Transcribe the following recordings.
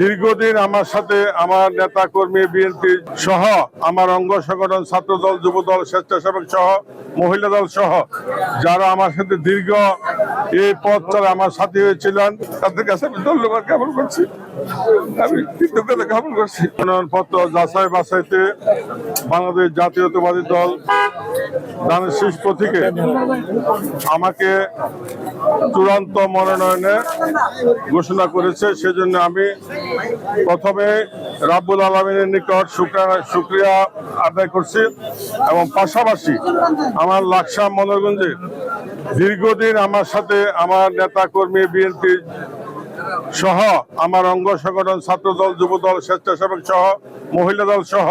দীর্ঘদিন আমার সাথে আমার নেতা কর্মী বিএনপি সহ আমার অঙ্গ সংগঠন, ছাত্রদল, যুবদল, স্বেচ্ছাসেবক সহ, মহিলা দল সহ যারা আমার সাথে দীর্ঘ এই পথ চলে আমার সাথী হয়েছিলেন, তাদের কাছে আমি ধন্যবাদ জ্ঞাপন করছি। আমি কৃতজ্ঞতা জ্ঞাপন করছি। মনোনয়নপত্র যাচাই বাছাইতে বাংলাদেশ জাতীয়তাবাদী দল দানের শীষ প্রতীকে আমাকে চূড়ান্ত মনোনয়নে ঘোষণা করেছে, সেজন্য আমি প্রথমে রাব্বুল আলমিনের নিকট শুক্রিয়া আদায় করছি এবং পাশাপাশি আমার লাকসাম মনোরগঞ্জে দীর্ঘদিন আমার সাথে আমার নেতা কর্মী বিএনপি সহ আমার অঙ্গ সংগঠন, ছাত্রদল, যুবদল, স্বেচ্ছাসেবক সহ, মহিলা দল সহ,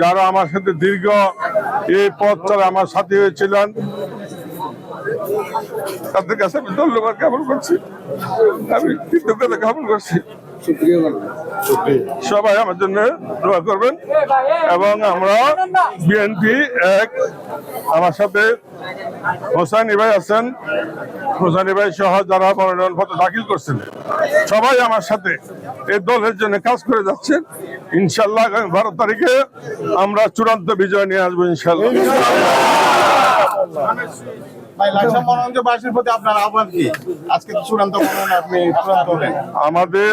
যারা আমার সাথে দীর্ঘ এই পথ আমার সাথী হয়েছিলেন। তাদের কাছে আমি ধন্যবাদ জ্ঞাপন করছি। আমি কৃতজ্ঞতা জ্ঞাপন করছি। সবাই আমার জন্য দোয়া করবেন এবং আমরা বিএনপি এক আমার সাথে হোসাইনি ভাই আছেন। হোসাইনি ভাই সহ যারা মনোনয়ন পত্র দাখিল করছেন সবাই আমার সাথে এই দলের জন্য কাজ করে যাচ্ছেন। ইনশাল্লাহ আগামী বারো তারিখে আমরা চূড়ান্ত বিজয় নিয়ে আসব ইনশাল্লাহ। আমাদের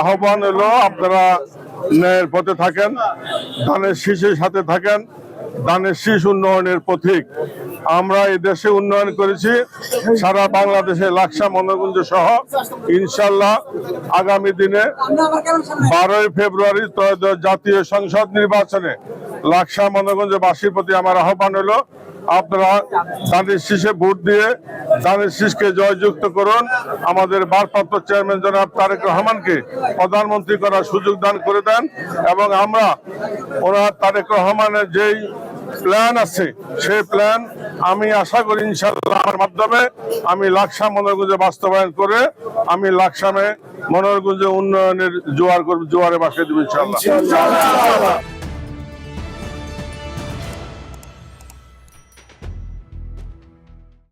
আহ্বান হলো, আপনারা ন্যায়ের পথে থাকেন ধানের শীষের সাথে থাকেন ধানের শীষ উন্নয়নের পথিক। আমরা এই দেশে উন্নয়ন করেছি, সারা বাংলাদেশে লাকসা মনোরঞ্জ সহ ইনশাল্লাহ আগামী দিনে বারোই ফেব্রুয়ারি জাতীয় সংসদ নির্বাচনে লাকসা মনোরঞ্জ বাসীর প্রতি আমার আহ্বান হলো আপনারা ধানের শীষে ভোট দিয়ে ধানের শীষকে জয়যুক্ত করুন। আমাদের ভারপ্রাপ্ত চেয়ারম্যান জনাব তারেক রহমানকে প্রধানমন্ত্রী করার সুযোগ দান করে দেন এবং আমরা ওনার তারেক রহমানের যেই প্ল্যান আছে, সেই প্ল্যান আমি আশা করি ইনশাল্লাহ মাধ্যমে আমি লাকসাম মনোরগঞ্জে বাস্তবায়ন করে আমি লাকসামে মনোরগঞ্জে উন্নয়নের জোয়ার জোয়ারে বাসে দেবো ইনশাল্লাহ